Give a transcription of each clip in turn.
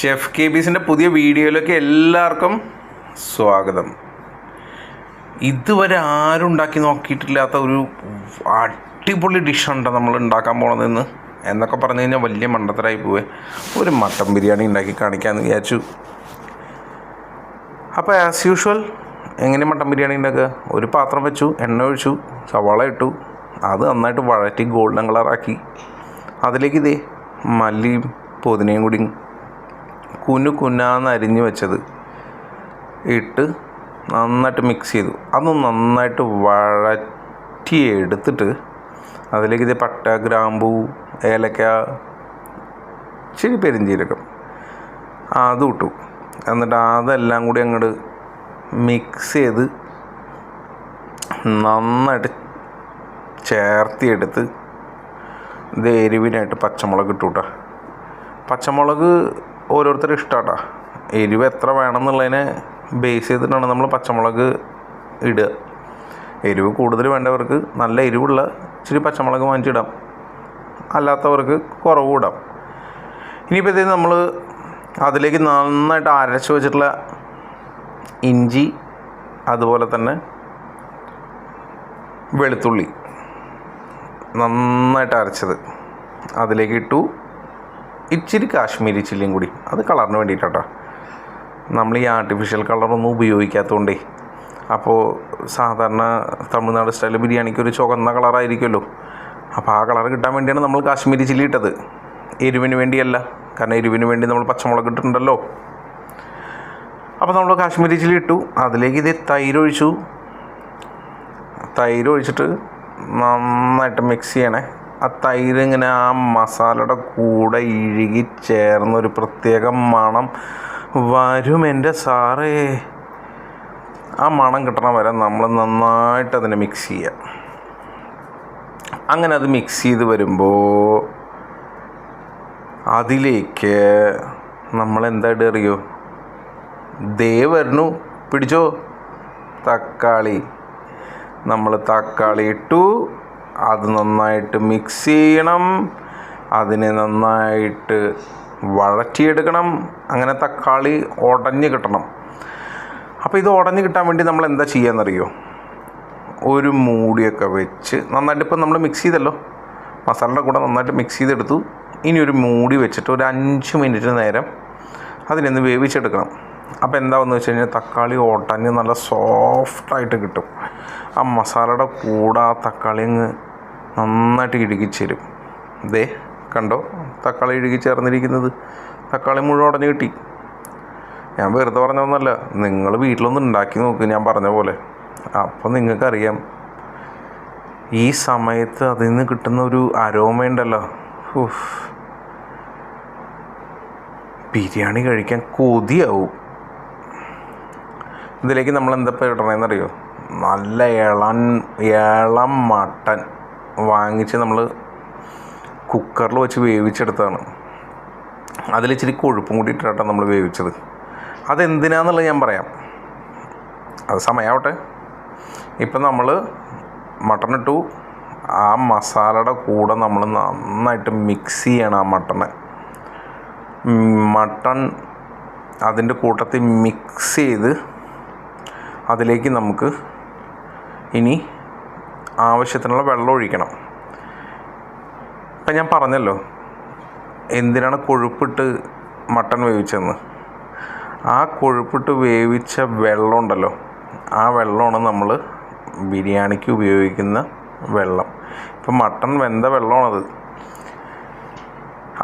Chef K ബീസിന്റെ പുതിയ വീഡിയോയിലേക്ക് എല്ലാവർക്കും സ്വാഗതം. ഇതുവരെ ആരും ഉണ്ടാക്കി നോക്കിയിട്ടില്ലാത്ത ഒരു അടിപൊളി ഡിഷുണ്ട് നമ്മൾ ഉണ്ടാക്കാൻ പോണതെന്ന് എന്നൊക്കെ പറഞ്ഞു കഴിഞ്ഞാൽ വലിയ മണ്ടത്തരായി പോവേ. ഒരു മട്ടൻ ബിരിയാണി ഉണ്ടാക്കി കാണിക്കാമെന്ന് വിചാരിച്ചു. അപ്പോൾ ആസ് യൂഷ്വൽ എങ്ങനെ മട്ടൻ ബിരിയാണി ഉണ്ടാക്കുക? ഒരു പാത്രം വെച്ചു എണ്ണ ഒഴിച്ചു സവാള ഇട്ടു. അത് നന്നായിട്ട് വഴറ്റി ഗോൾഡൻ കളറാക്കി. അതിലേക്ക് ഇതേ മല്ലിയും പുതിനയും കൂടി കുനു കുന്നാന്ന് അരിഞ്ഞു വെച്ചത്. ഇട്ട് നന്നായിട്ട് മിക്സ് ചെയ്തു. അത് നന്നായിട്ട് വഴറ്റി എടുത്തിട്ട് അതിലേക്ക് ഇത് പട്ട ഗ്രാമ്പൂ ഏലക്ക ഇച്ചിരി പെരിഞ്ചീരകം അതും ഇട്ടു. എന്നിട്ട് അതെല്ലാം കൂടി അങ്ങോട്ട് മിക്സ് ചെയ്ത് നന്നായിട്ട് ചേർത്തിയെടുത്ത് ഇത് എരിവിനായിട്ട് പച്ചമുളക് ഇട്ടു കേട്ടോ പച്ചമുളക് ഓരോരുത്തരും ഇഷ്ടമാട്ടോ എരിവ് എത്ര വേണം എന്നുള്ളതിനെ ബേസ് ചെയ്തിട്ടാണ് നമ്മൾ പച്ചമുളക് ഇടുക. എരിവ് കൂടുതൽ വേണ്ടവർക്ക് നല്ല എരിവുള്ള ഇച്ചിരി പച്ചമുളക് വാങ്ങിച്ചിടാം. അല്ലാത്തവർക്ക് കുറവ് ഇടാം. ഇനിയിപ്പോൾ ഇത് നമ്മൾ അതിലേക്ക് നന്നായിട്ട് അരച്ച് വെച്ചിട്ടുള്ള ഇഞ്ചി അതുപോലെ തന്നെ വെളുത്തുള്ളി. നന്നായിട്ട് അരച്ചത്. അതിലേക്ക് ഇട്ടു. ഇച്ചിരി കാശ്മീരി ചില്ലിയും കൂടി. അത് കളറിന് വേണ്ടിയിട്ടാട്ടോ. നമ്മൾ ഈ ആർട്ടിഫിഷ്യൽ കളറൊന്നും ഉപയോഗിക്കാത്തതുകൊണ്ടേ അപ്പോൾ സാധാരണ തമിഴ്നാട് സ്റ്റൈൽ ബിരിയാണിക്ക് ഒരു ചുവന്ന കളറായിരിക്കുമല്ലോ അപ്പോൾ ആ കളർ കിട്ടാൻ വേണ്ടിയാണ് നമ്മൾ കാശ്മീരി ചില്ലി ഇട്ടത്. എരിവിന് വേണ്ടിയല്ല. കാരണം എരിവിന് വേണ്ടി നമ്മൾ പച്ചമുളക് ഇട്ടിട്ടുണ്ടല്ലോ. അപ്പോൾ നമ്മൾ കാശ്മീരി ചില്ലി ഇട്ടു. അതിലേക്ക് ഇത് തൈര് ഒഴിച്ചു. തൈര് ഒഴിച്ചിട്ട് നന്നായിട്ട് മിക്സ് ചെയ്യണേ. ആ തൈര് ഇങ്ങനെ ആ മസാലയുടെ കൂടെ ഇഴുകി ചേർന്നൊരു പ്രത്യേക മണം വരും എന്റെ സാറേ. ആ മണം കിട്ടണ വരെ നമ്മൾ നന്നായിട്ട് അതിനെ മിക്സ് ചെയ്യുക അങ്ങനെ അത് മിക്സ് ചെയ്ത് വരുമ്പോൾ അതിലേക്ക് നമ്മൾ എന്തായിട്ട് അറിയോ? ദേ വരണു പിടിച്ചോ? തക്കാളി. നമ്മൾ തക്കാളി ഇട്ടു. അത് നന്നായിട്ട് മിക്സ് ചെയ്യണം. അതിനെ നന്നായിട്ട് വഴറ്റിയെടുക്കണം. അങ്ങനെ തക്കാളി ഉടഞ്ഞ് കിട്ടണം. അപ്പോൾ ഇത് ഉടഞ്ഞ് കിട്ടാൻ വേണ്ടി നമ്മൾ എന്താ ചെയ്യാന്നറിയോ? ഒരു മൂടിയൊക്കെ വെച്ച് നന്നായിട്ട് ഇപ്പം നമ്മൾ മിക്സ് ചെയ്തല്ലോ. മസാലയുടെ കൂടെ നന്നായിട്ട് മിക്സ് ചെയ്തെടുത്തു. ഇനി ഒരു മൂടി വെച്ചിട്ട് ഒരു അഞ്ച് മിനിറ്റ് നേരം അതിനൊന്ന് വേവിച്ചെടുക്കണം. അപ്പോൾ എന്താണെന്ന് വെച്ച് കഴിഞ്ഞാൽ തക്കാളി ഉടഞ്ഞ് നല്ല സോഫ്റ്റായിട്ട് കിട്ടും. ആ മസാലയുടെ കൂടെ ആ തക്കാളി അങ്ങ് നന്നായിട്ട് ഇഴുകിച്ചേരും ദേ കണ്ടോ? തക്കാളി ഇഴുകി ചേർന്നിരിക്കുന്നത്. തക്കാളി മുഴുവൻ ഉടഞ്ഞ് കിട്ടി. ഞാൻ വെറുതെ പറഞ്ഞൊന്നല്ല നിങ്ങൾ വീട്ടിലൊന്ന് ഉണ്ടാക്കി നോക്ക് ഞാൻ പറഞ്ഞ പോലെ. അപ്പോൾ നിങ്ങൾക്കറിയാം ഈ സമയത്ത് അതിൽ നിന്ന് കിട്ടുന്ന ഒരു അരോമയുണ്ടല്ലോ. ബിരിയാണി കഴിക്കാൻ കൊതിയാവും. ഇതിലേക്ക് നമ്മൾ എന്താ ഇടണമെന്നറിയോ നല്ല ഇളൻ ഇളം മട്ടൻ. വാങ്ങിച്ച് നമ്മൾ കുക്കറിൽ വെച്ച് വേവിച്ചെടുത്തതാണ്. അതിൽ ഇച്ചിരി കൊഴുപ്പും കൂടി ഇട്ടിട്ടാണ് നമ്മൾ വേവിച്ചത്. അതെന്തിനാന്നുള്ളത് ഞാൻ പറയാം. അത് സമയാവട്ടെ. ഇപ്പം നമ്മൾ മട്ടൺ ഇട്ടു. ആ മസാലയുടെ കൂടെ നമ്മൾ നന്നായിട്ട് മിക്സ് ചെയ്യണം ആ മട്ടണ്. മട്ടൺ അതിന്റെ കൂട്ടത്തിൽ മിക്സ് ചെയ്ത് അതിലേക്ക് നമുക്ക് ഇനി ആവശ്യത്തിനുള്ള വെള്ളം ഒഴിക്കണം. ഇപ്പം ഞാൻ പറഞ്ഞല്ലോ എന്തിനാണ് കൊഴുപ്പിട്ട് മട്ടൺ വേവിച്ചതെന്ന്? ആ കൊഴുപ്പിട്ട് വേവിച്ച വെള്ളം ഉണ്ടല്ലോ ആ വെള്ളമാണ് നമ്മൾ ബിരിയാണിക്ക് ഉപയോഗിക്കുന്ന വെള്ളം. ഇപ്പം മട്ടൺ വെന്ത വെള്ളമാണത്.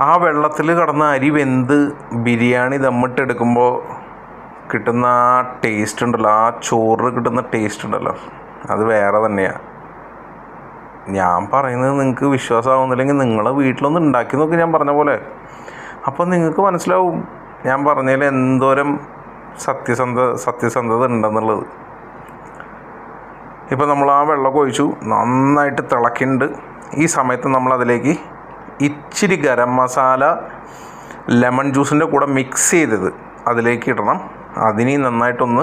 ആ വെള്ളത്തിൽ കടന്ന അരി വെന്ത് ബിരിയാണി ദമ്മിട്ടെടുക്കുമ്പോൾ കിട്ടുന്ന ആ ടേസ്റ്റ് ഉണ്ടല്ലോ ആ ചോറ് കിട്ടുന്ന ടേസ്റ്റ് ഉണ്ടല്ലോ അത് വേറെ തന്നെയാണ് ഞാൻ പറയുന്നത് നിങ്ങൾക്ക് വിശ്വാസമാവുന്നില്ലെങ്കിൽ നിങ്ങളെ വീട്ടിലൊന്ന് ഉണ്ടാക്കി നോക്കി ഞാൻ പറഞ്ഞ പോലെ. അപ്പം നിങ്ങൾക്ക് മനസ്സിലാവും ഞാൻ പറഞ്ഞതിൽ എന്തോരം സത്യസന്ധ സത്യസന്ധത ഉണ്ടെന്നുള്ളത്. ഇപ്പോൾ നമ്മൾ ആ വെള്ളം ഒഴിച്ചു നന്നായിട്ട് തിളക്കിണ്ട്. ഈ സമയത്ത് നമ്മൾ അതിലേക്ക് ഇച്ചിരി ഗരം മസാല ലെമൺ ജ്യൂസിന്റെ കൂടെ മിക്സ് ചെയ്തത് അതിലേക്ക് ഇടണം. അതിനെ നന്നായിട്ടൊന്ന്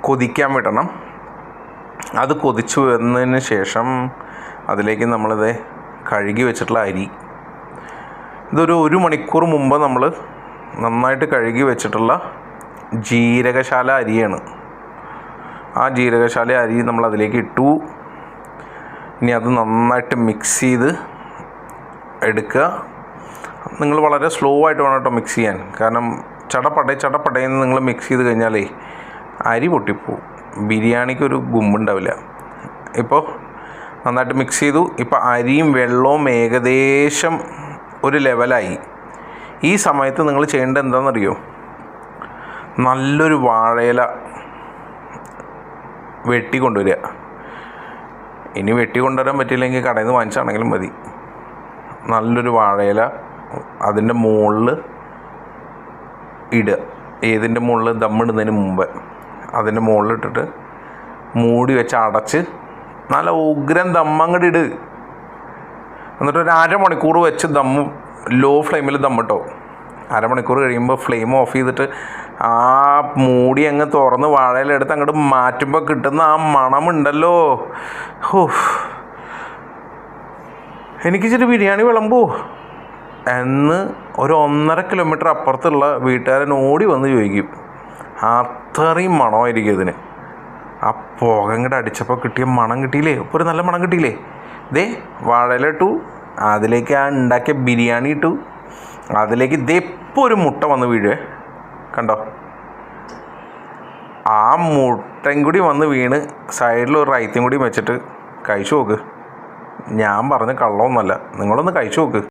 കൊതിക്കാൻ വിടണം. അത് കൊതിച്ചു വന്നതിന് ശേഷം അതിലേക്ക് നമ്മളിത് കഴുകി വെച്ചിട്ടുള്ള അരി. ഇതൊരു ഒരു മണിക്കൂർ മുമ്പ് നമ്മൾ നന്നായിട്ട് കഴുകി വെച്ചിട്ടുള്ള ജീരകശാല അരിയാണ്. ആ ജീരകശാല അരി നമ്മൾ അതിലേക്ക് ഇട്ടു. ഇനി അത് നന്നായിട്ട് മിക്സ് ചെയ്ത് എടുക്കുക. നിങ്ങൾ വളരെ സ്ലോ ആയിട്ട് വേണം കേട്ടോ മിക്സ് ചെയ്യാൻ. കാരണം ചടപടേ ചടപടയെന്ന് നിങ്ങൾ മിക്സ് ചെയ്ത് കഴിഞ്ഞാലേ അരി പൊട്ടിപ്പോവും. ബിരിയാണിക്കൊരു ഗുമ്പുണ്ടാവില്ല. ഇപ്പോൾ നന്നായിട്ട് മിക്സ് ചെയ്തു. ഇപ്പോൾ അരിയും വെള്ളവും ഏകദേശം ഒരു ലെവലായി ഈ സമയത്ത് നിങ്ങൾ ചെയ്യേണ്ടത് എന്താണെന്നറിയോ? നല്ലൊരു വാഴയില വെട്ടി കൊണ്ടുവരിക. ഇനി വെട്ടി കൊണ്ടുവരാൻ പറ്റിയില്ലെങ്കിൽ കടയിൽ നിന്ന് വാങ്ങിച്ചാണെങ്കിലും മതി. നല്ലൊരു വാഴയില അതിന്റെ മുകളിൽ ഇടുക. ഏതിന്റെ മുകളിൽ ദമ്മിടുന്നതിന് മുമ്പ്. അതിന്റെ മുകളിലിട്ടിട്ട് മൂടി വെച്ച് അടച്ച് നല്ല ഉഗ്രൻ ദമ്മങ്ങട് ഇട്. എന്നിട്ട് ഒരു അരമണിക്കൂർ വെച്ച് ദമ്മ് ലോ ഫ്ലെയിമിൽ ദമ്മിട്ടോ അരമണിക്കൂർ കഴിയുമ്പോൾ ഫ്ലെയിം ഓഫ് ചെയ്തിട്ട് ആ മൂടി അങ്ങ് തുറന്ന് വാഴയിലെടുത്ത് അങ്ങോട്ട് മാറ്റുമ്പോൾ കിട്ടുന്ന ആ മണമുണ്ടല്ലോ. ഹോ എനിക്കിച്ചിരി ബിരിയാണി വിളമ്പോ. എന്ന് ഒരു ഒന്നര കിലോമീറ്റർ അപ്പുറത്തുള്ള വീട്ടുകാരൻ ഓടി വന്ന് ചോദിക്കും. അത്രയും മണമായിരിക്കും ഇതിന്. ആ പുക അടിച്ചപ്പോൾ കിട്ടിയ മണം കിട്ടിയില്ലേ? ഒരു നല്ല മണം കിട്ടിയില്ലേ? ദേ വാഴയില ഇട്ടു. അതിലേക്ക് ആ ഉണ്ടാക്കിയ ബിരിയാണി ഇട്ടു. അതിലേക്ക് ദേ ഇപ്പോൾ ഒരു മുട്ട വന്ന് വീഴേ. കണ്ടോ? ആ മുട്ടയും കൂടി വന്ന് വീണ് സൈഡിൽ ഒരു റൈത്തും കൂടി വെച്ചിട്ട് കഴിച്ചു നോക്ക്. ഞാൻ പറഞ്ഞ കള്ളമൊന്നുമല്ല. നിങ്ങളൊന്ന് കഴിച്ചു നോക്ക്.